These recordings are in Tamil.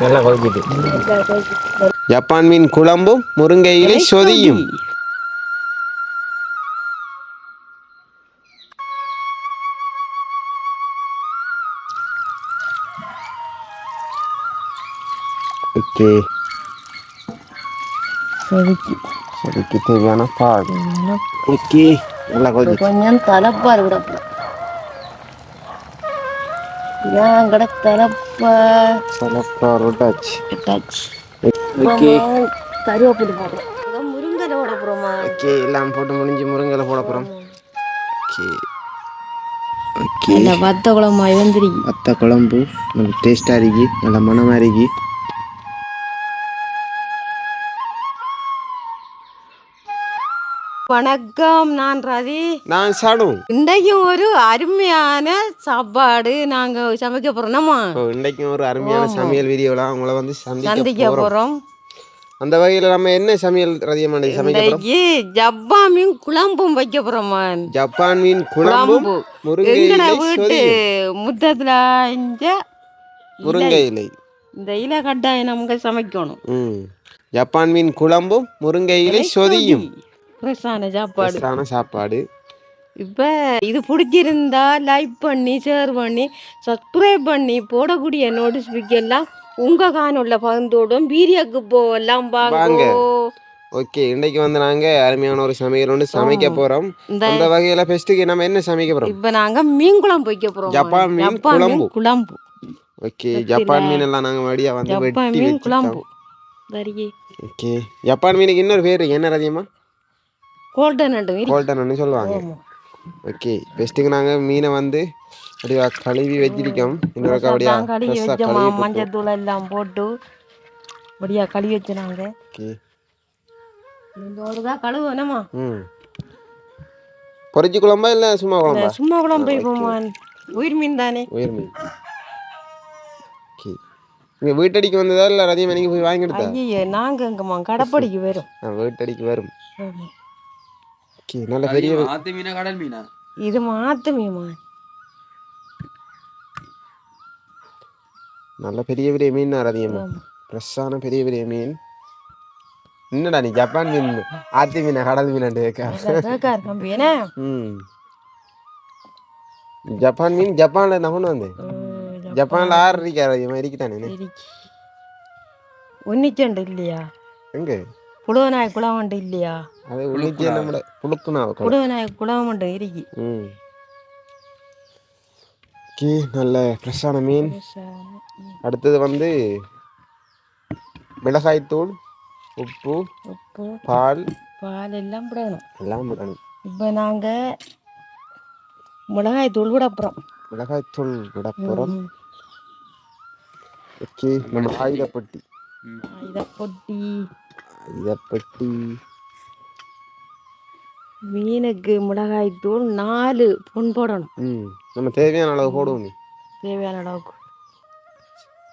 நல்லா கொதிக்குது ஜப்பான் மீன் குழம்பும் முருங்கை இலை சொதியும். ஓகே செதுக்கி. தேவையான பால். ஓகே நல்லா கொதிச்சு. கொஞ்சம் தலைப்பார் ஏன் கூட தலைப்பா. சிலப்பா ரொட்டாச்சு விட்டாச்சு ஓகே. கருவேப்பிலை போடுறோம் முருங்கலை விட போகிறோமா ஓகே எல்லாம் போட்டு முடிஞ்சு முருங்கலை போட போகிறோம் ஓகே ஓகே. நல்ல வத்த குழம்பாய் வந்துருக்கு வத்த குழம்பு நல்ல டேஸ்டாக இருக்கு நல்ல மனமாக இருக்கு. வணக்கம் நான் ரதி நான் சாடும் இன்றைக்கும் ஒரு அருமையான சாப்பாடு நாங்க சமைக்க போறோம்மா இப்போ இன்றைக்கும் ஒரு அருமையான சமையல் வீடியோலாம் உங்களை வந்து சந்திக்க போறோம். அந்த வகையில் நம்ம என்ன சமையல் ரதியமாண்டி சமைக்க போகிறோம் இன்றைக்கு ஜப்பாமியும் குழம்பும் வைக்க போறோமா. ஜப்பான் மீன் குழம்பு. முருங்கை வீட்டு முத்தத்துல இஞ்ச முருங்கை இலை. இந்த இலை கட்டாயம் நமக்கு சமைக்கணும். ஜப்பான் மீன் குழம்பும் முருங்கை இலை சொதியும் ஃப்ரெஷ்ஷான சாப்பாடு. பெஸ்டான சாப்பாடு. இப்போ இது பிடிச்சிருந்தா லைக் பண்ணி ஷேர் பண்ணி சப்ஸ்கிரைப் பண்ணி போடக்கூடிய நோட்டிஃபிகேஷன் உங்கள் காணொல்ல பகிர்ந்தோடும் வீடியோக்கு போகலாம் வாங்க. ஓகே இன்னைக்கு வந்து நாங்க அருமையான ஒரு சமையல் ஒன்று சமைக்க போறோம். இந்த வகையில ஃபெஸ்ட்டுக்கு நம்ம என்ன சமைக்க போறோம்? இப்போ நாங்கள் மீன் குழம்பு வைக்க போகிறோம் ஜப்பான் மீன் குழம்பு. குழம்பு. ஓகே ஜப்பான் மீன் எல்லாம் நாங்க மடியா வந்து வெட்டி மீன் குழம்பு. ஓகே ஜப்பான் மீனுக்கு இன்னொரு பேர். என்ன ரதியம்மா? கோல்டன் அண்டு மீன். கோல்டன்னு சொல்லுவாங்க. ஓகே ஃபெஸ்ட்டுக்கு நாங்க மீனை வந்து அப்படியே கழுவி வச்சிருக்கோம். இன்னொரு அப்படியா. மஞ்சள் தூள் எல்லாம் போட்டு அப்படியா கழுவி வச்சுனாங்க ஓகே இந்த ஒரு தான் கழுவுனமா ம். பொரிச்சு குழம்பா இல்லை சும்மா குழம்பா? சும்மா குழம்பு வைப்போமா உயிர் மீன் தானே? உயிர் மீன். ஓகே இங்கே வீட்டடிக்கு வந்ததா இல்லை ரதியம் எனக்கு போய் வாங்கி கொடுத்தா ஐயே நாங்க எங்கம்மா? கடப்படிக்கு வரும். வீட்டடிக்கு வரும். ஓகே நல்ல பெரிய ஆத்து மீனா கடல் மீனா? இது மாத்து மீமா. நல்ல பெரிய பெரிய மீன் ஆமா. ஃப்ரெஷ்ஷான பெரிய பெரிய மீன். என்னடா நீ ஜப்பான் மீன் ஆத்து மீனா கடல் மீனாண்டு கேட்க கேக்கார் தம்பி என்ன? ம். ஜப்பான் மீன் ஜப்பான்ல நான் வந்தேன் ஜப்பான்ல ஆறு இருக்காரு இவன் இருக்கிட்டானே ஒன்னிச்சண்டு இல்லையா? எங்க? புடுவநாய் குளவண்டு இல்லையா? அது உள்ளிச்சே நம்மள புழுக்குனா புடுவநாய் குளவண்டு இருக்கு. ம். ஓகே நல்ல ஃப்ரெஷ்ஷான மீன். அடுத்தது வந்து மிளகாய்த்தூள் உப்பு உப்பு பால். பால் எல்லாம் விடணும் எல்லாம் விடணும் இப்போ நாங்க மிளகாய் தூள் விட போகிறோம் மிளகாய்த்தூள் விட போகிறோம் ஓகே நம்ம ஆயுதப்பட்டி. இதை பொட்டி மீனுக்கு மிளகாய் தூள் நாலு பொன் போடணும். ம் நம்ம தேவையான அளவு போடுவோம் நீ. தேவையான அளவுக்கு.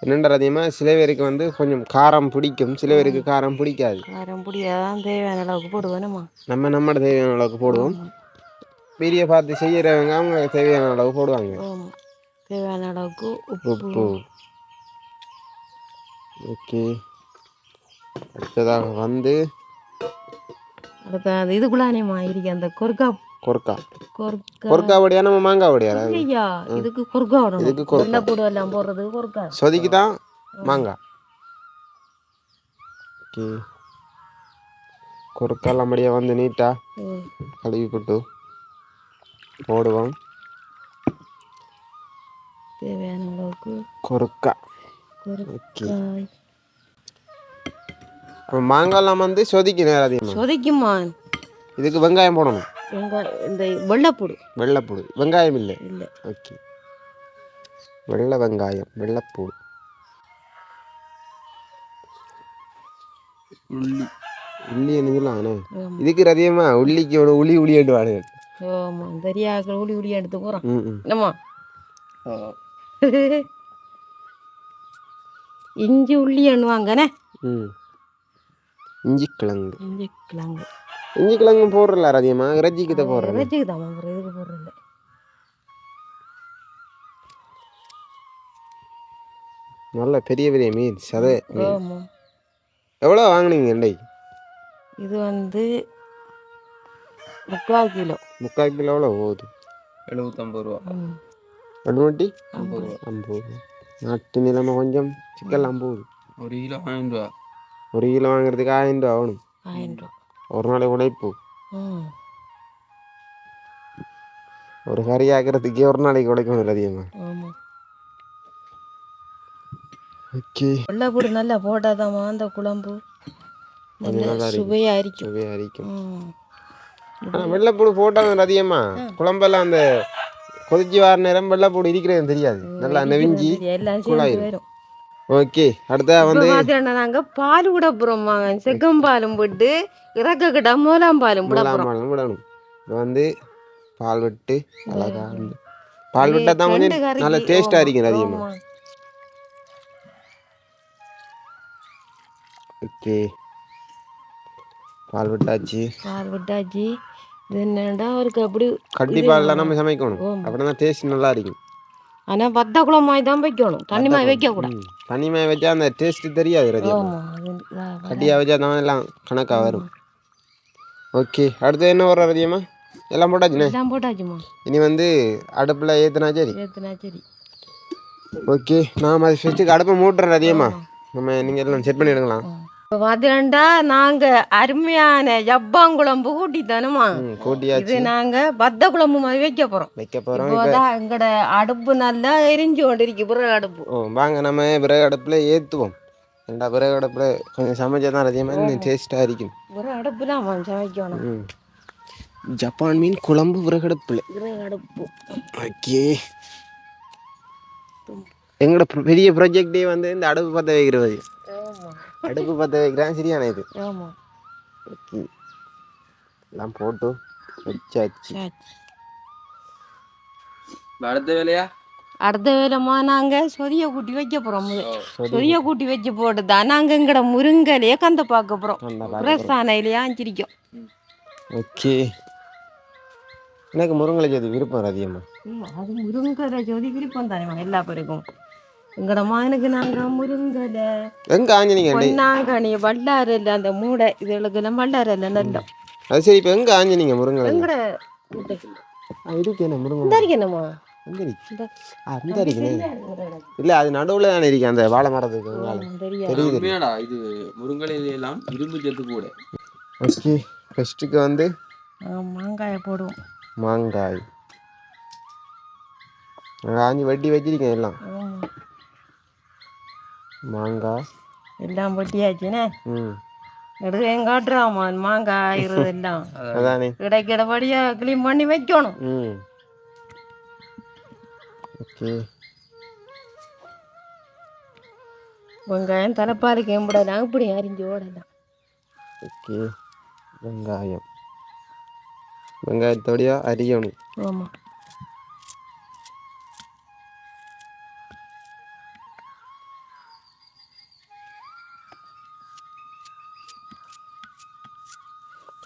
என்னென்ற அதிகமாக சில பேருக்கு வந்து கொஞ்சம் காரம் பிடிக்கும் சில பேருக்கு காரம் பிடிக்காது. காரம் பொடியாதான் தேவையான அளவுக்கு போடுவேணுமா நம்ம நம்மட தேவையான அளவுக்கு போடுவோம். பெரிய பார்த்து செய்யறவங்க அவங்க தேவையான அளவு போடுவாங்க. தேவையான அளவுக்கு உப்பு. ஓகே. அடுத்ததாக வந்து அடுத்த அந்த இதுக்குள்ளானேம்மா இருக்கு அந்த கொர்க்கா கொர்க்கா கொர்க்கா வடியா நம்ம மாங்காய் வடியா ஐயா இதுக்கு கொர்க்கா விடணும் இதுக்கு கொர்க்கா. பூடு எல்லாம் போடுறதுக்கு கொர்க்கா சொதிக்கு தான் மாங்காய் ஓகே. கொர்க்காலாம் அப்படியே வந்து நீட்டாக ம். கழுவி போட்டு போடுவோம். தேவையான அளவுக்கு கொர்க்கா கொர்க்கா அப்போ மாங்காய்லாம் வந்து சொதிக்கு நேரம் அதிகமாக சொதைக்குமா? இதுக்கு வெங்காயம் போடணும். வெங்காயம் இந்த வெள்ளைப்பூடு. வெள்ளைப்பூடு. வெங்காயம் இல்லை? இல்லை. ஓகே. வெள்ளை வெங்காயம் வெள்ளைப்பூடு. உள்ளி. உள்ளி என்ன சொல்லலாம்ண்ணே ஆமாம் இதுக்கு ரதியமா உள்ளிக்கு ஒரு உளி உளி எடுவாடு ஆமாம் தெரியாக்கள் ஊழி ஊழி எடுத்து போகிறோம் ம் ம். என்னம்மா? இஞ்சி உள்ளி எண்ணுவாங்கண்ணே. ம். இஞ்சி கிழங்கு இஞ்சி கிழங்கு இஞ்சி கிழங்கு போடுறல ரதியமா இறைச்சிக்கு தான் போடுறேன் இறைச்சிக்கு தான் அப்புறம் இதுக்கு போடுறது. நல்ல பெரிய பெரிய மீன் சதை எவ்வளோ வாங்குனீங்க எண்டை இது வந்து முக்கால் கிலோ. முக்கால் கிலோ எவ்வளோ போகுது? எழுபத்தொம்பது ரூபா. ரெண்டு ஐம்பது. ரூபா ஐம்பது. நாட்டு நிலைமை கொஞ்சம் சிக்கல்லாம் போகுது ஒரு கிலோ ஆயிரம் ரூபா. ஒரு கிலோ வாங்குறதுக்கு ஆயிரம் ரூபா ஆகணும் ஆயிரம் ரூபா ஒரு நாளைக்கு உழைப்பு ஒரு கறி ஆக்கிறதுக்கே ஒரு நாளைக்கு உழைக்கணும் அதிகமாக ஓகே வெள்ளைப்பூடு நல்லா போட்டாதாம்மா அந்த குழம்பு நல்லா சுவையாக அரிக்கும் ம் ஆனால் வெள்ளைப்பூடு போட்டாலும் அதிகமா குழம்பெல்லாம் அந்த கொதிச்சு வார நேரம் வெள்ளைப்பூடு இருக்கிறது தெரியாது நல்லா நெவிஞ்சி குழாயிரும். ஓகே அடுத்தா வந்து பார்த்தீங்கன்னா நாங்கள் பால் விட போகிறோம் செக்கம்பாலும் விட்டு இறக்க கிட்ட மூலாம் பாலும் மூலாம்பழம் விடணும் வந்து பால் விட்டு அழகா பால் விட்டா தான் கொஞ்சம் நல்ல டேஸ்ட்டாக இருக்கும் அதிகமாக ஓகே. பால் விட்டாச்சு. பால் விட்டாச்சு. இது என்னடா அவருக்கு அப்படி கட்டி பால்லாம் நம்ம சமைக்கணும். அப்படின்னா டேஸ்ட் நல்லா இருக்கும் ஆனால் வத்த குழம்பாய் தான் வைக்கணும். தண்ணி மாதிரி வைக்கக்கூடாது. தனிமையை வச்சா அந்த டேஸ்ட் தெரியாது வ- கட்டியாக வச்சா தான் எல்லாம் கணக்காக வரும். ஓகே அடுத்து என்ன வரும் ரதியம்மா? எல்லாம் போட்டாச்சுண்ணே? எல்லாம் போட்டாச்சுமா இனி வந்து அடுப்பில் ஏற்றுனா சரி. ஏற்றுனா சரி. ஓகே நான் அது ஃபஸ்ட்டுக்கு அடுப்பை மூட்டுறேன் ரதியம்மா. நம்ம நீங்கள் எல்லாம் செட் பண்ணிடுங்களா? பார்த்தீங்கன்னா நாங்கள் அருமையான ஜப்பாங்குழம்பு கூட்டி தானுமா இது நாங்கள் பத்த குழம்பு மாதிரி வைக்க போகிறோம் வைக்க போகிறோம் இப்போதான் எங்களோட அடுப்பு நல்லா எரிஞ்சு கொண்டு இருக்கு பிறகு அடுப்பு வாங்க நம்ம விறகு அடுப்பில் ஏற்றுவோம் ரெண்டா விறகு அடுப்பில் கொஞ்சம் சமைச்சா தான் ரதியமாக இன்னும் டேஸ்ட்டாக இருக்கும் பிறகு அடுப்பு தான் சமைக்கணும் ஜப்பான் மீன் குழம்பு விறகு அடுப்பில். அடுப்பு. ஓகே. எங்களோட பெரிய ப்ராஜெக்டே வந்து இந்த அடுப்பு பற்ற வைக்கிறது. அடுப்பு பற்ற வைக்கிறேன் சரியான இது. ஆமாம் ஓகே. எல்லாம் போட்டு வச்சாச்சு. அடுத்த வேலையா? அடுத்த வேலைமா நாங்கள் சொதிய கூட்டி வைக்க போகிறோம் சொதிய கூட்டி. வச்சு போட்டு தான் நாங்கள் எங்கட முருங்கலையே கந்த பார்க்க போகிறோம் ஆனையிலேயே அஞ்சிரிக்கும் ஓகே. எனக்கு முருங்கலை ஜோதி விருப்பம் அதிகமாக அது முருங்கலை ஜோதி விருப்பம் தானே எல்லா பேருக்கும். எங்கட மகனுக்கு நாங்கள் முருங்கலை. எங்கே ஆஞ்சனிங்க பொன்னாங்கனி வல்லாரல்ல அந்த மூடை இதுகளுக்கெல்லாம் வல்லாரல்ல நல்ல அது சரி இப்போ எங்கே ஆஞ்சனிங்க முருங்கலை? எங்கட ஆ, இருக்கு என்ன முருங்கை இந்த இருக்கணுமா எங்கே இருக்கு ஆ இந்த இருக்குண்ணே இல்லை அது நடுவில் தானே இருக்கு அந்த வாழை மரத்துக்கு மேல. தெரியாது. தெரியுது உண்மையாடா இது முருங்கலையில எல்லாம் இரும்பு சத்து கூட. ஓகே ஃபஸ்ட்டுக்கு வந்து மாங்காயை போடுவோம். மாங்காய். ஆஞ்சி வட்டி வச்சிருக்கேன் எல்லாம். ஆமா. மாங்காய் எல்லாம் பொட்டியாச்சுனே? ம். எடுக்க காட்டுறாமா மாங்காய் எல்லாம். அதானே. கிடைக்கிறபடியா க்ளீன் பண்ணி வைக்கணும். ம். ஓகே. வெங்காயம் தலைப்பாலுக்கு எம்பிடலாம் இப்படி அரிஞ்சு ஓடலாம். ஓகே. வெங்காயம். வெங்காயத்தோடையா அரியணும். ஆமாம்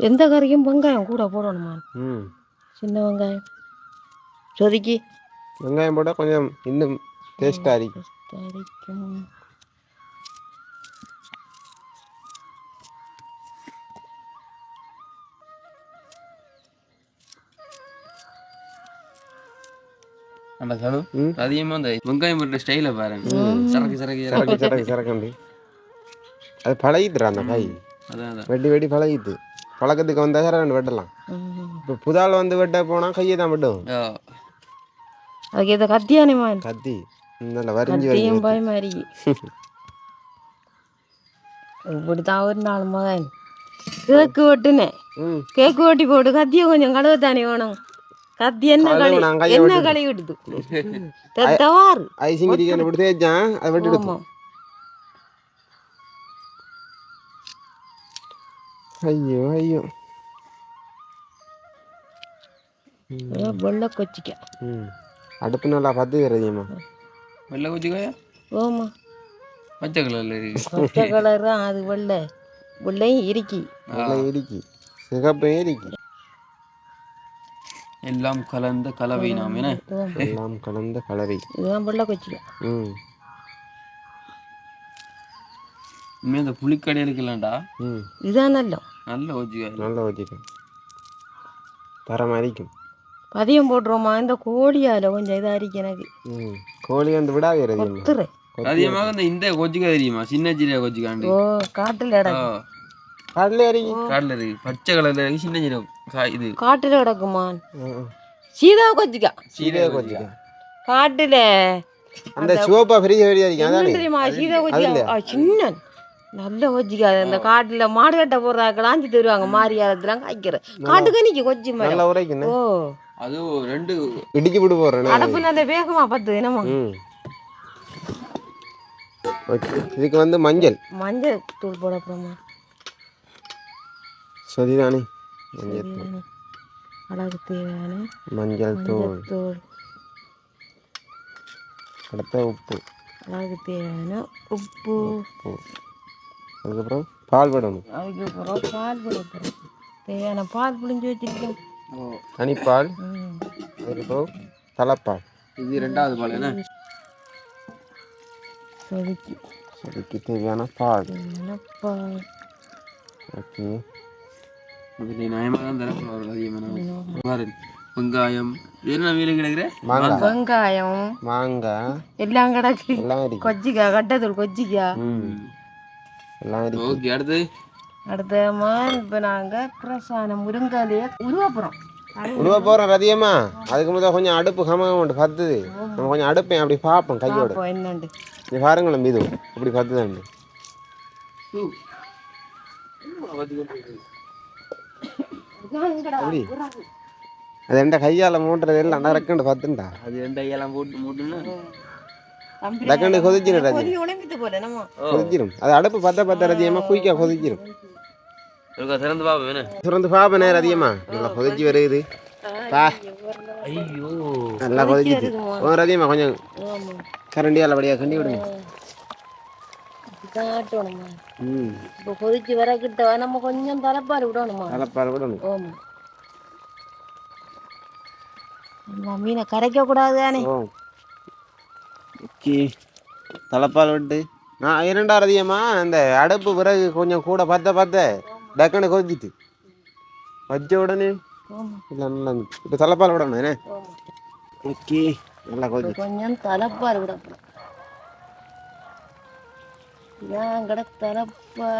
எந்த கறிக்கும் வெங்காயம் கூட போடணுமா ம் சின்ன வெங்காயம் சொதுக்கி வெங்காயம் போட்டால் கொஞ்சம் இன்னும் டேஸ்ட்டாக இருக்கும் தரிக்கும் அந்த சனு ம். அதிகமா அந்த வெங்காயம் போட்ட ஸ்டைல பாருங்க சரக்கு சரக்கு சரக்கு சரக்கு சரக்கு அது பழகிட்டுறா அந்த காய் பழகிட்டு பழக்கத்துக்கு வந்தால் சரக்கு வெட்டலாம். இப்போ புதால் வந்து வெட்ட போனால் கையை தான் வெட்டும் ஆ. அதுக்கு இதை கத்தியானிமா கத்தி நல்லா வரிஞ்சு வரிஞ்சு கத்தியும் பயமா இருக்கு இப்படித்தான் ஒரு நாள் மகன் கேக்கு வெட்டுனேன் கேக்கு வெட்டி போட்டு கத்தியை கொஞ்சம் கழுவ தானே வேணும் கத்தி என்ன களி என்ன களி விடுது தெத்தவாறு ஐசிங் இடிக்கணும் இப்படி தேய்ச்சான் அதை வெட்டி ஐயோ ஐயோ வெள்ளை கொச்சிக்க ம் அடுப்பு நல்லா அதிகமா வெள்ளை குச்சிக்காயா ஓமா பச்சை கலர்ல இருக்கு பச்சை கலர் தான் அது வெள்ளை வெள்ளையும் இருக்கி நல்லா இடிக்கி சிகப்பையும் இடிக்கி எல்லாம் கலந்த கலவை நாம் என்ன. எல்லாம் கலந்த கலவை இதுதான் வெள்ளை கொச்சிக்க ம் உண்மையாக இந்த புளிக்கடை இருக்குல்லண்டா ம். இதான் நல்ல. நல்ல கொஜ்ஜிக்கா நல்லா வச்சுட்டேன் தரமாக இருக்கும் பதியம் போட்டுருவோமா இந்த கோழியால கொஞ்சம் இதாக இருக்கு எனக்கு. ம். கோழி வந்து விடாது அதிகமாக கொத்துரு. அதிகமாக இந்த இந்த கொஜ்ஜிக்கா தெரியுமா? சின்ன சின்ன கொஜ்ஜிக்காண்டு ஓ காட்டுல இடம் கடலே அறிக்கி காட்டில் இருக்கு பச்சை கலர்ல இருக்கு சின்ன சின்ன காய் இது. காட்டுல கிடக்குமான் சீதா கொச்சிக்கா சீரக கொச்சிக்கா காட்டுல. அந்த சிவப்பா பெரிய பெரிய அடிக்கும் என்ன அதானே. தெரியுமா? சீதா கொச்சிக்கா ஆ, சின்ன நல்ல கொச்சிக்கா இந்த காட்டுல மாடு கட்ட போடுறாக்கெல்லாம் அஞ்சு தருவாங்க மாரியாலத்துலாம் காய்க்கிற காட்டுக்கு நிக்க கொச்சி உரைக்குண்ணே ஓ. அது ரெண்டு இடிச்சு விட்டு போடுறேன். அடப்பு நல்ல வேகமா பத்து என்னமோ. ம். ஓகே இதுக்கு வந்து மஞ்சள். மஞ்சள் தூள் போட அப்புறமா சரிதானே? மஞ்சள் தூள். அழகு தேவையான மஞ்சள் தூள். தூள். அடுத்த உப்பு. அழகு தேவையான உப்பு. உப்பு. அதுக்கப்புறம் பால் விடணும். அதுக்கப்புறம் பால் போகிறோம் தேவையான பால் புளிஞ்சு வச்சிருக்கோம் தனிப்பால் ம். அதுக்கப்புறம் தலைப்பால். இது ரெண்டாவது பால் என்ன? கொதிக்கு அதுக்கு தேவையான பால். பால். ஓகே. நியாயமாக தான் அதிகமான வெங்காயம். என்ன கிடைக்கிற? வெங்காயம். மாங்காய். எல்லாம் கிடக்கு. எல்லாம் கொச்சிக்கா கட்டத்தூள் கொச்சிக்கா ம். எல்லாம் இருக்கு. ஓகே அடுத்து? அடுத்த மாதிரி இப்போ நாங்கள் பிரசான முருங்காலையே உருவாப்புறோம் உருவ போகிறோம் ரதியம்மா. அதுக்கு முதல் கொஞ்சம் அடுப்பு கமகம் உண்டு பத்துது. நம்ம கொஞ்சம் அடுப்பேன் அப்படி பார்ப்போம் கையோட. என்னண்டு. நீ பாருங்களேன் மீது. அப்படி பத்துதாண்டு. அப்படி. அது எந்த கையால் மூட்டுறது எல்லாம் டக்குண்டு பத்துண்டா? அது ரெண்டு ஐயெல்லாம் போட்டு மூட்டுன்னு? டக்குண்டு கொதிச்சிடும் நம்ம கொதிச்சிடும் அது அடுப்பு பத்த பத்த ரதியமாக குயிக்காக கொதிச்சிடும் திறந்து பாப்போம் என்ன திறந்து பாப்பனே ரதியம்மா நல்லா கொதிச்சு வருது பா ஐயோ நல்லா கொதிச்சிச்சு ஓ ரதியம்மா கொஞ்சம் கரண்டியால் வழியாக கண்டி விடுங்க காட்டணுமா ம் இப்போ கொதிச்சு வர கிட்ட நம்ம கொஞ்சம் தலைப்பால் விடணுமா தலைப்பால் விடணும் ஆமாம் மீனை கரைக்க கூடாது தானே ஓகே தலைப்பால் விட்டு. நான் இரண்டாவது அதிகமா அந்த அடுப்பு பிறகு கொஞ்சம் கூட பத்த பத்த டக்குன்னு கொதிச்சிட்டு வச்ச உடனே இல்லை நல்லா இப்போ தலைப்பால் விடணும் என்ன? ஓகே நல்லா கொதிச்சு கொஞ்சம் தலைப்பால் விட ஏன் கட தலைப்பா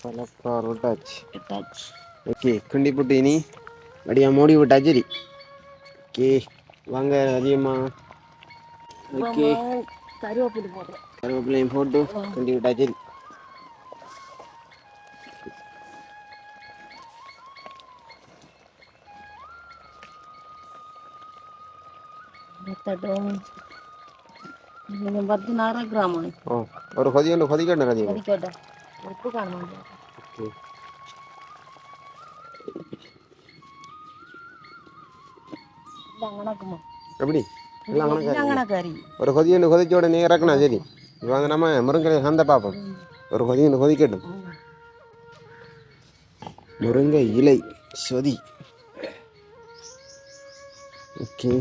தலைப்பால் விட்டாச்சு. டச் ஓகே குண்டி புட்டு இனி வடியா மூடி விட்டாச்சு ஓகே வாங்க அதிகமா. ஓகே கருவேப்பிலை போடுறேன் கருவேப்பிலையும் போட்டு குண்டி விட்டாச்சு சரி மெத்தட்டும் கொஞ்சம் பத்து நாரா கிராமம் ஓ ஒரு கொதி ஒன்று ஒரு கொதி ஒன்று கொதிச்ச உடனே இறக்கணும் சரி வாங்க நம்ம முருங்கை சந்தை பார்ப்போம் ஒரு கொதி ஒன்று கொதிக்கட்டும் முருங்கை இலை சொதி ஓகே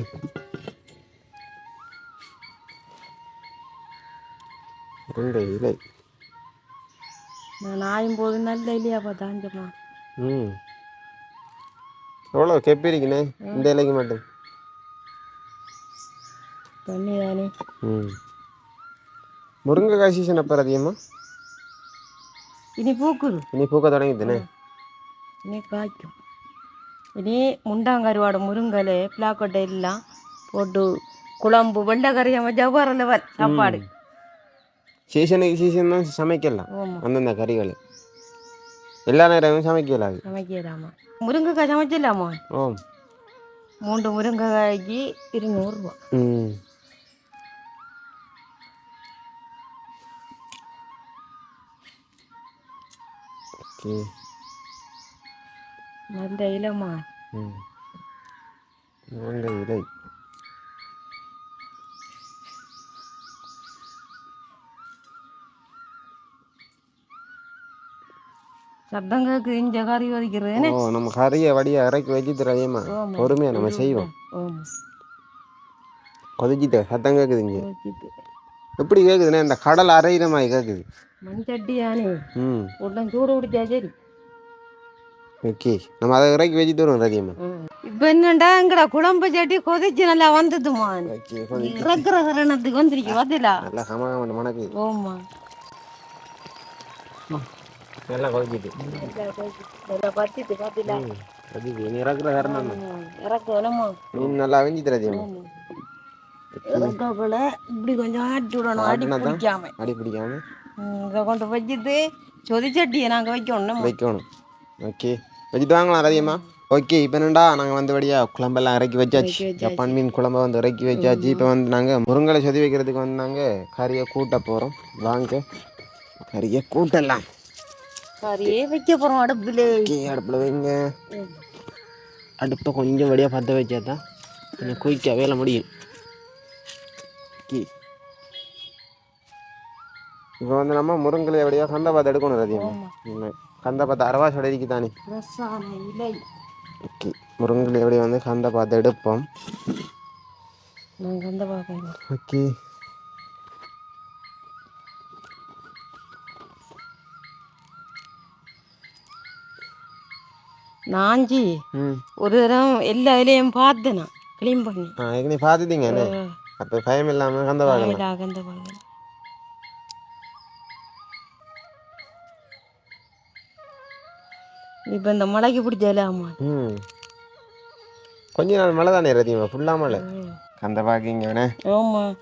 முருங்கை இலை நான் ஆயும் போது நல்ல இல்லையா பார்த்தாஞ்சம்மா ம் எவ்வளோ கெப்பி இருக்குண்ணே இந்த இலைக்கு மட்டும் தண்ணி தானே ம். முருங்கைக்காய் சீசன் அப்போ அதிகமா இனி பூக்குது. இனி பூக்க தொடங்கிதுண்ணே இனி காய்க்கும். இனி முண்டாங்கருவாடு முருங்கலை பிளாக்கொட்டை எல்லாம் போட்டு குழம்பு வெள்ளைக்கறியை ஜவ்வாறு லெவல் சாப்பாடு. சீசனுக்கு சீசன் தான் சமைக்கலாம் அந்தந்த கறிகள். எல்லா நேரமும் சமைக்கலாது சமைக்கலாமா? முருங்கைக்காய் சமைச்சிடலாமா? ஓ மூன்று முருங்கைக்காய்க்கு இருநூறுவா. ம். ஓகே. நல்ல இளமா? ம். முருங்கை இலை. கேக்கு இஞ்ச கறி வதிக்கிறது ஓ நம்ம கறியை வடியை இறக்கி வச்சு தரையமா ஆமா. பொறுமையாக நம்ம செய்வோம். கொதிச்சிட்டு சத்தம் கேட்குது இங்கே. வச்சுட்டு எப்படி கேட்குதுண்ணே இந்த கடல் அரைகிற மாதிரி கேட்குது மண் சட்டியானே ம். உடனே சூடு பிடிச்சா சரி. ஓகே நம்ம அதை இறக்கி வச்சுட்டு வருவோம் ரதியம்மா இப்போ என்னண்டா எங்கடா குழம்பு சட்டி கொதிச்சு நல்லா வந்ததுமான். ஓகே இறக்குற சரணத்துக்கு வந்துருக்கு பதிலா நல்லா கமகம மணக்கு. ஓமா நல்லா கொதிக்கிட்டு நல்லா பத்திட்டு நீ இறக்குற காரணம் இறக்கு வேணுமா மீன் நல்லா வெஞ்சிட்டு ரதியம்மா இப்படி கொஞ்சம் ஆட்டி விடணும். தான் பிடிக்காம. அடி பிடிக்காம? இங்கே கொண்டு வச்சுட்டு சொதி சட்டியை நாங்கள் வைக்கணும் வைக்கணும். ஓகே. வச்சுட்டு வாங்கலாம் ரதியம்மா ஓகே இப்போ என்னடா நாங்கள் வந்தபடியா குழம்பெல்லாம் இறக்கி வச்சாச்சு. ஜப்பான் மீன் குழம்ப வந்து இறக்கி வச்சாச்சு. இப்போ வந்து நாங்கள் முருங்கலை சொதி வைக்கிறதுக்கு வந்து நாங்கள் கறியை கூட்ட போகிறோம் வாங்க. கறியை கூட்டலாம். சரியே வைக்க போகிறோம் அடுப்பில். அடுப்பில் வைங்க. அடுப்பை கொஞ்சம் வழியாக பற்ற வச்சா தான் கொஞ்சம் குயிக்காக வேலை முடியும். ஓகே இப்போ வந்து நம்ம முருங்கலை எப்படியா கந்த பார்த்து எடுக்கணும் ரதியம்மா கந்த பார்த்து அரவா சொடைக்கு தானே. ஓகே. முருங்கல் எப்படி வந்து கந்த பார்த்து எடுப்போம். ஓகே. நாஞ்சி ஒரு தரம் எல்லா இலையும் பார்த்தேன் க்ளீன் பண்ணி. பார்த்துட்டீங்க அப்போ பயம் இல்லாமல் கந்த பார்க்கணும் இப்போ இந்த மலைக்கு பிடிச்ச இலாமா ம். கொஞ்ச நாள் மழை தானே ரதியம்மா ஃபுல்லாக மழை. கந்த பார்க்கிங்க வேணே. ஆமாம்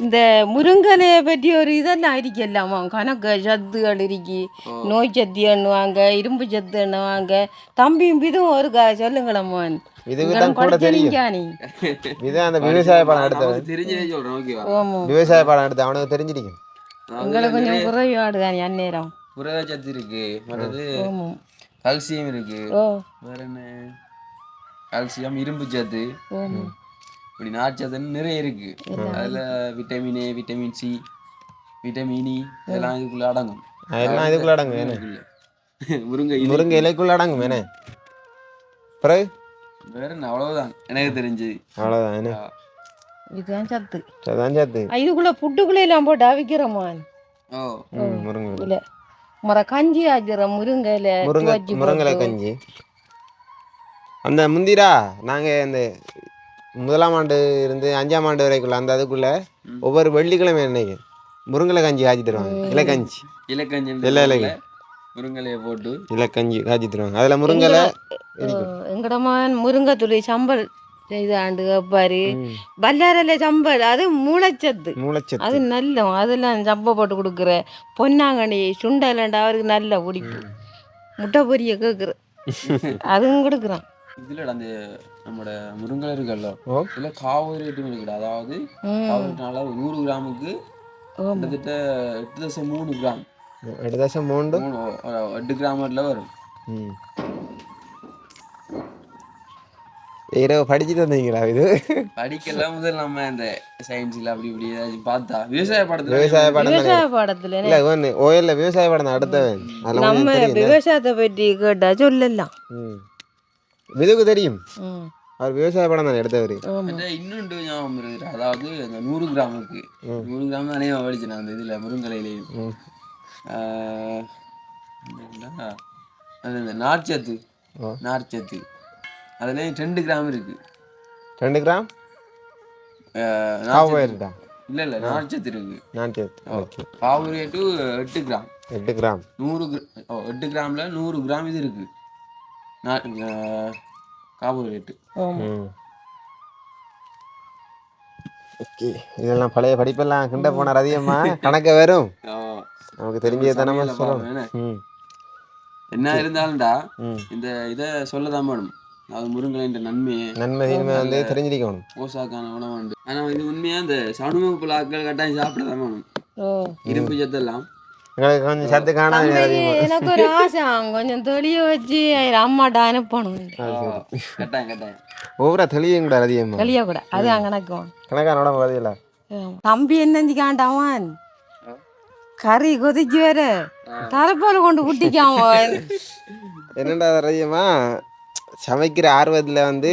இந்த முருங்கலையை பற்றி ஒரு இதெல்லாம் இருக்கலாமா கணக்கு சத்துகள் இருக்கி நோய் சத்து எண்ணுவாங்க இரும்பு சத்து எண்ணுவாங்க தம்பியும் இதுவும் ஒரு க சொல்லுங்களம்மா இதுக்கு தான் கூட தெரியும். நீ இதுதான் அந்த விவசாய பாடம் எடுத்தவன். விவசாய பாடம் எடுத்து அவனுக்கு தெரிஞ்சிருக்கும். எங்களுக்கு கொஞ்சம் குறைபாடு தானே அந்நேரம் புரதச்சத்து இருக்கு மற்றது கால்சியம் இருக்கு. ஓ. வேற என்ன? கால்சியம் இரும்பு சத்து. இப்படி நார்ச்சத்துன்னு நிறைய இருக்கு. அதுல vitamin A vitamin C vitamin E இதெல்லாம் இதுக்குள்ள அடங்கும். அதெல்லாம் இதுக்குள்ள அடங்கும். முருங்கை இலை. முருங்கை இலைக்குள்ள அடங்கும் என்ன? பிறகு? வேற என்ன அவ்வளவுதான். எனக்கு தெரிஞ்சு அவ்வளோதான் என்ன? இதுதான் சத்து. அதான் சேர்த்து ஆ, இதுக்குள்ள புட்டுக்குள்ளே எல்லாம் போட்டு அவிக்கிறோமா ஓ. முருங்கை இல்லை முறை கஞ்சி ஆக்கிறோம் முருங்கையில் முருங்கை முருங்கலை கஞ்சி. அந்த முந்திரா? நாங்கள் இந்த முதலாம் ஆண்டு இருந்து அஞ்சாம் ஆண்டு வரைக்குள்ள அந்த அதுக்குள்ள ஒவ்வொரு வெள்ளிக்கிழமை அன்னைக்கு முருங்கலை கஞ்சி காய்ச்சி தருவாங்க. இலக்கஞ்சி. இலக்கஞ்சி இலை இலைங்க. முருங்கலையை போட்டு இலக்கஞ்சி காய்ச்சி தருவாங்க. அதில் முருங்கலை எங்கடமான் முருங்கைத்துளி சம்பல் செய்த ஆண்டு வைப்பாரு பல்லாரில் சம்பல் அது மூளைச்சத்து. மூளைச்சத்து. அது நல்ல அதெல்லாம் சம்பை போட்டு கொடுக்குற பொன்னாங்கண்ணி சுண்டலண்டா அவருக்கு நல்ல பிடிப்பு முட்டை பொரிய கேட்குற அதுவும் கொடுக்குறான். இதுல அந்த நம்மளோட முருங்கலை இருக்குல்ல இதுல காவரேட்டும் இருக்குது அதாவது காவரேட்னால நூறு கிராமுக்கு கிட்டத்தட்ட எட்டு தசம் மூணு கிராம். எட்டு தசம் மூணு எட்டு கிராமத்துல வரும். இரவு படிச்சுட்டு வந்தீங்களா இது? படிக்கலாம் முதல் நம்ம இந்த சயின்ஸ்ல அப்படி இப்படி ஏதாச்சும் பார்த்தா. விவசாய படத்துல விவசாய பாடம் விவசாய பாடத்துல இல்லை ஒன்று ஓயல்ல விவசாய பாடம் அடுத்தவன். நம்ம விவசாயத்தை பற்றி கேட்டா சொல்லலாம். ம் இதுக்கு தெரியும் அவர் விவசாய பாடம் தானே எடுத்தவர். இன்னொன்று ஞாபகம் இருக்குது. அதாவது அந்த நூறு கிராமுக்கு நூறு கிராம் தானே படிச்சேன் நான் அந்த இதுல முருங்கலையிலையும்? அது இந்த நார்ச்சத்து. நார்ச்சத்து. அதுலேயும் ரெண்டு கிராம் இருக்கு. ரெண்டு கிராம்? நார்ச்சத்து- இல்ல இல்ல நார்ச்சத்து இருக்கு. நான் ஓகே. கார்போரேட்டு எட்டு கிராம். எட்டு கிராம். நூறு எட்டு கிராம்ல நூறு கிராம் இது இருக்கு. ஆமா. ம். ஓகே இதெல்லாம் பழைய படிப்பெல்லாம் கிண்ட போனார் அதிகமா கணக்க வரும். நமக்கு தெரிஞ்சது தானே சொல்லணும். என்ன? இருந்தாலும்டா இந்த இதை சொல்லதான் வேணும். அது முருங்கலைன்ற நன்மையை. நன்மை தீன்மை வந்து தெரிஞ்சிருக்கணும். போசாக்கான உணவு உண்டு ஆனா இது உண்மையா? இந்த சடும புலாக்கள் கட்டாயம் சாப்பிடதான் வேணும். ஓ. இரும்பு சத்தெல்லாம். எங்களுக்கு கொஞ்சம் சத்து காணாது எனக்கு ஒரு ஆசை. கொஞ்சம் தெளிய வச்சு அம்மாட்ட அனுப்பணும். ஒவ்வொரு தெளியும் கூட அதிகமா. தெளிய கூட. அது அங்கே நடக்கும் கணக்கான உடம்பு பதில தம்பி என்ன காண்டாவான்? கறி கொதிச்சு வேற. தரப்பால் கொண்டு குட்டிக்காம என்னடா ரதியம்மா சமைக்கிற ஆர்வத்தில் வந்து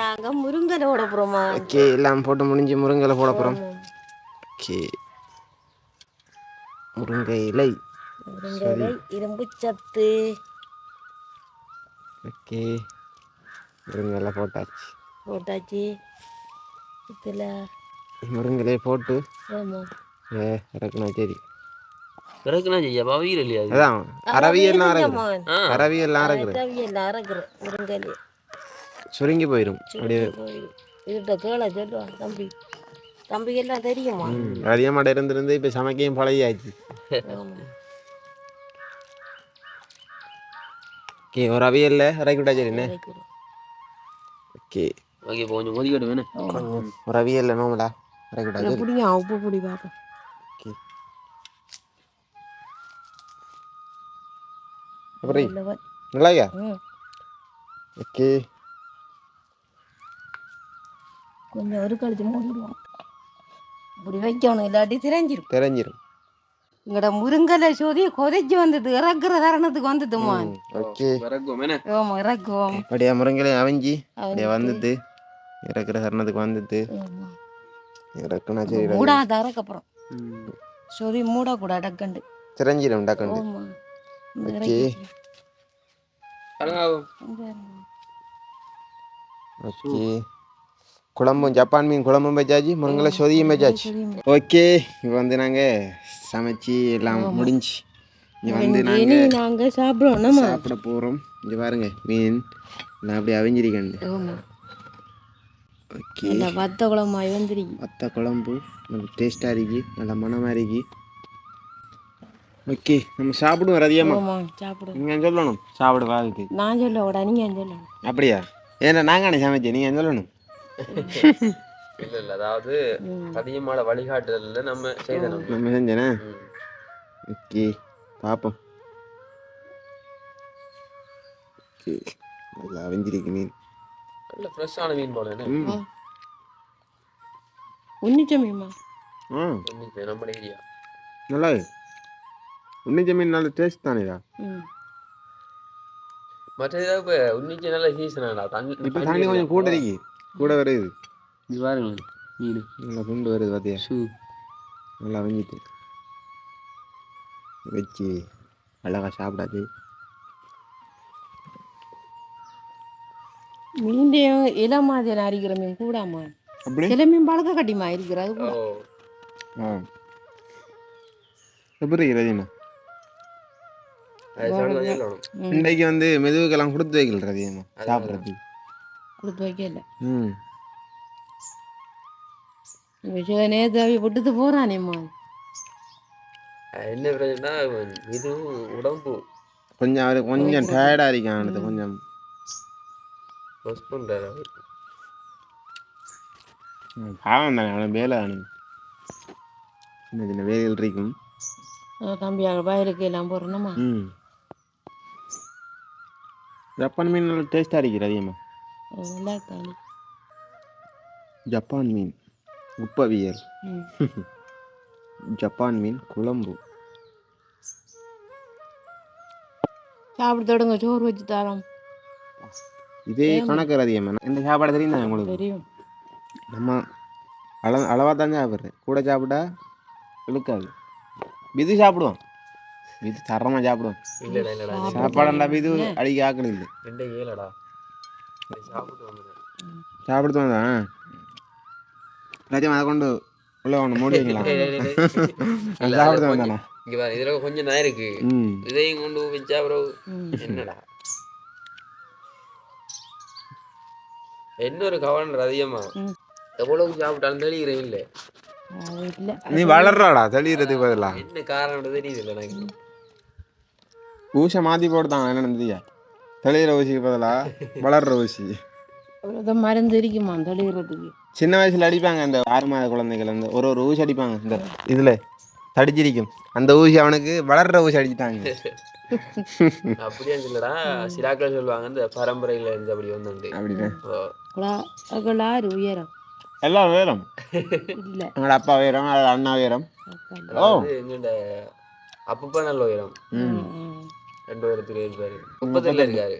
நாங்க முருங்கலை ஓட போறோமா? ஓகே எல்லாம் போட்டு முடிஞ்சு முருங்கலை போட போகிறோம் ஓகே முருங்கை இலை முருங்கலை இரும்பு சத்து. ஓகே. முருங்கலை போட்டாச்சு. போட்டாச்சு. இதுல முருங்கலையை போட்டு ஆமா. ஏ இறக்குனா சரி இறக்குனா செய்யா பவீர் இல்லையா அது? அதான் அரவியெல்லாம் சுருங்கி போயிடும் அப்படியே இதுகிட்ட கேள சொல்லுவான் தம்பி. தம்பிக்கு எல்லாம் தெரியுமா அதிகமாக இருந்திருந்து இப்போ சமைக்கையும் பழகியாச்சு. ஆமா. ஓகே ஒரு அவியல்ல இறக்கி விட்டா சரிண்ணே. ஓகே. ஓகே இப்போ கொஞ்சம் கொதிக்கட்டும் வேணும் ஒரு அவியல்ல நோமலா இறக்கி விட்டா சரி. புடிங்க உப்பு புடி பார்ப்போம் ஓகே. அப்புறம் நல்லாயா. ஓகே. கொஞ்சம் ஒரு கழிச்சு மூடிடுவோம். இப்படி வைக்கணும் இல்லாட்டி திரைஞ்சிரும். தெரிஞ்சிடும் இங்கட முருங்கலை சோதி கொதிச்சு வந்தது இறக்குற தருணத்துக்கு வந்ததுமா ஓகே. ஆமா இறக்குவோம். அப்படியே முருங்கலையும் அவிஞ்சி அப்படியே. வந்தது. இறக்குற தருணத்துக்கு வந்தது. இறக்குனா சரி. மூடாத இறக்கப்புறம் சோதி மூடக்கூடாது டக்கண்டு தெரிஞ்சிடும் டக்குண்டு ஓகே. ஓகே. குழம்பும் ஜப்பான் மீன் குழம்பும் வச்சாச்சு. முருங்கலை சொதியும் வச்சாச்சு. ஓகே இப்போ வந்து நாங்கள் சமைச்சு எல்லாம் முடிஞ்சு. இங்கே வந்து நாங்கள் நாங்க சாப்பிடுவோம் சாப்பிட போகிறோம் இங்கே பாருங்க மீன். நான் அப்படியே அவிஞ்சிருக்கேன். ஓகே. வத்த குழம்பாய் வந்துருக்கு வத்த குழம்பு நல்ல டேஸ்ட்டாக இருக்கு நல்ல மனமாக இருக்கு. ஓகே நம்ம சாப்பிடுவோம் அதிகமாக சாப்பிடுவோம். நீங்கள் சொல்லணும் சாப்பிட நான் சொல்ல விட நீங்க சொல்லணும் அப்படியா? ஏன்னா நாங்கள் சமைச்சேன் நீங்கள் சொல்லணும். இல்ல இல்ல. அதாவது அதிகமான வழிகாட்டுதல்ல நம்ம செய்தணும் நம்ம செஞ்சேனே. ஓகே பார்ப்போம் ஓகே. நல்லா அவிஞ்சிருக்கு மீன். நல்ல ஃப்ரெஷ்ஷான மீன் போல என்ன? ம். உன்னிச்சமியம்மா ஆ. இன்னைக்கு நம்ம ஏரியா. நல்லா உன்னிச்ச மீன் நல்ல டேஸ்ட் தானேடா. ம். மற்ற ஏதாவது இன்னைக்கு நல்ல சீசனாடா தண்ணி இப்போ தண்ணி கொஞ்சம் கூட இருக்கு கூட வருது. இது பாருங்க மீன் நல்லா குண்டு வருது பார்த்தியா ஷூ. நல்லா அவிஞ்சிட்டு வச்சு அழகா சாப்பிடாது. மீண்டையும் இலை மாதிரி அரிக்கிற மீன் கூடாமா? அப்படி? சில மீன் பழக்க கட்டிமா இருக்கிற அது கூட? ஓ ஆ எப்படி ம். இன்றைக்கு வந்து மெதுவுக்கெல்லாம் கொடுத்து வைக்கல ரதியம்மா சாப்பிட்றது கொடுத்து வைக்கல. ம். நேற்று அவி விட்டுட்டு போறானேம்மா என்ன பிரச்சனைனா இது உடம்பு. கொஞ்சம் அவர் கொஞ்சம் டயர்டாக இருக்கான் கொஞ்சம். ப்ளஸ் பண்ணுறாரு அவர் பாவம் தானே அவன் வேலை தானே சின்ன சின்ன வேலைகள் இருக்கும். தம்பி அங்கே வயலுக்கு எல்லாம் போறோம்மா ம். ஜப்பான் மீன் நல்லா டேஸ்ட்டாக இருக்குது அதிகமாக நல்லா ஜப்பான் மீன் உப்பவியல் ஜப்பான் மீன் குழம்பு. சாப்பிட தொடங்க சோறு வச்சு தரோம். இதே கணக்கு அதிகமாக இந்த சாப்பாடு தெரியும் உங்களுக்கு? தெரியும். நம்ம அள அளவாக தான் சாப்பிட்றேன் கூட சாப்பிட்டா இழுக்காது. விது சாப்பிடுவோம். விது தரமாக சாப்பிடுவோம். சாப்பாடுண்டா விது அடிக்க ஆக்கணும் இல்லை. ரெண்டே ஏழடா. இது சாப்பிட்டு வந்தான் எல்லாத்தையும் அதை கொண்டு உள்ள ஒன்று மூடி வைக்கலாம் இல்ல, சாப்பிடுத்து அது வந்தானா. இங்க பாரு இதுல கொஞ்சம் தான் இருக்கு. இதையும் கொண்டு வச்சா அப்புறம் என்னடா? என்ன ஒரு கவனம் அதிகமா. எவ்வளவு சாப்பிட்டாலும் தெளிகிறேன் இல்லை. நீ வளர்றாடா தெளிகிறதுக்கு பதிலாக என்ன காரணம் தெரியுது இல்லை எனக்கு. ஊசை மாற்றி போட்டுதான் என்னன்னு தெரியா? தெளிகிற ஊசிக்கு பதிலாக வளர்ற ஊசி. அவ்வளோதான் மருந்து இருக்குமா தெளிகிறதுக்கு சின்ன வயசுல அடிப்பாங்க அந்த ஆறு மாத குழந்தைகள் அந்த ஒரு ஒரு ஊசி அடிப்பாங்க. இந்த இதுல தடிச்சிருக்கும். அந்த ஊசி அவனுக்கு வளர்ற ஊசி அடிச்சிட்டாங்க. அப்படியே இல்லடா. சிலாக்கள் சொல்லுவாங்க இந்த பரம்பரையில இருந்து அப்படி வந்து அப்படின்னு அகல் ஆறு உயரம். எல்லாம் உயரம். இல்லை. எங்களோட அப்பா உயரம் அண்ணா உயரம். ஓ. எங்கட அப்பப்ப நல்ல உயரம். ரெண்டு பேரத்துல இருப்பாரு முப்பத்தெட்டுல இருக்காரு.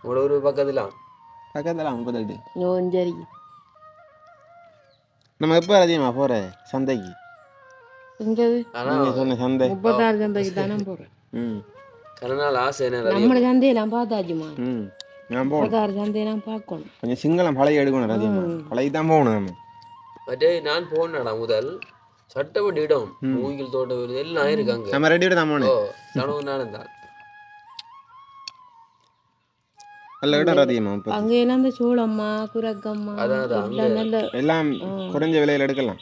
உங்களோட ஒரு பக்கத்துல? பக்கத்தில் முப்பத்தெட்டு ஓ சரி. நம்ம எப்போ அதிகமாக போகிற சந்தைக்கு. சொன்ன சந்தை. முப்பத்தாறு சந்தைக்கு தானே போகிறேன் ம். கரநாள் ஆசை என்ன நம்மளோட சந்தையெல்லாம் பார்த்தாச்சுமா? ம். நான் போகணும். முப்பத்தாறு சந்தையெல்லாம் பார்க்கணும். கொஞ்சம் சிங்களம் பழைய எடுக்கணும் அதிகமாக பழைய தான் போகணும் நம்ம. மற்றே நான் போனேடா முதல். சட்டப்பட்டு இடம். மூங்கில் தோட்டம் வீடு எல்லாம் இருக்காங்க நம்ம ரெடி தான் ஓ கனவு நானும் தான். நல்ல இடம் அதிகமாக இப்போ அங்கெல்லாம் இந்த சோளம்மா குரக்கம்மா அதான், எல்லாம் நல்ல. எல்லாம் குறைஞ்ச விலையில் எடுக்கலாம்.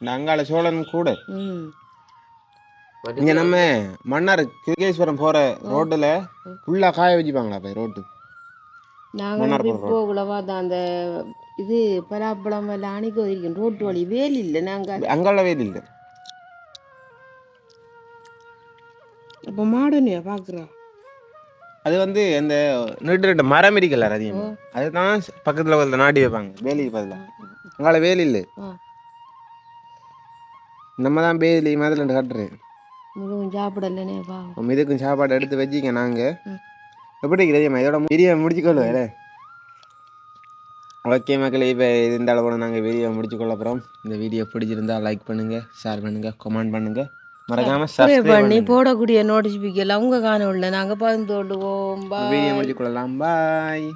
இந்த அங்காள சோழன் கூட. இங்கே நம்ம மன்னார் கிருகேஸ்வரம் போகிற ரோட்டில் ஃபுல்லாக காய வச்சுப்பாங்களா போய் ரோட்டு. நாங்கள் மன்னார் அப்படி போடுறோம். போகல பார்த்தா அந்த இது பலாப்பழம் அணிக்க வரைக்கும் ரோட்டு வழி வேல் இல்லை நாங்கள் அங்காள வேல் இல்லை. அப்போ மாடனியா பார்க்குறோம் அது வந்து இந்த நீட்டு நீட்டு மரம் இருக்கல அதிகமாக அதுதான் பக்கத்தில் ஒரு நாட்டி வைப்பாங்க வேலிக்கு பதிலாக அங்காள வேலி இல்லை. நம்ம தான் வேலி மாதிரி கட்டுறேன் மிகவும் சாப்பிடலனே பா நம்ம இதுக்கும் சாப்பாடு எடுத்து வச்சிக்க நாங்கள். எப்படி இருக்கிறது இதோட வீடியோ முடிச்சுக்கொள்ளுவேன் ஓகே மக்களே இப்போ இந்த அளவோட நாங்கள் வீடியோ முடிச்சுக்கொள்ள போகிறோம் இந்த வீடியோ பிடிச்சிருந்தா லைக் பண்ணுங்கள் ஷேர் பண்ணுங்கள் கமெண்ட் பண்ணுங்கள் மறக்காமல் சப்ஸ்கிரைப் பண்ணி போடக்கூடிய நோட்டிஃபிகேஷன் அவங்க காண உள்ள நாங்கள் பகிர்ந்து கொள்ளுவோம் வீடியோ பாய் முடிச்சுக்கொள்ளலாம். பாய்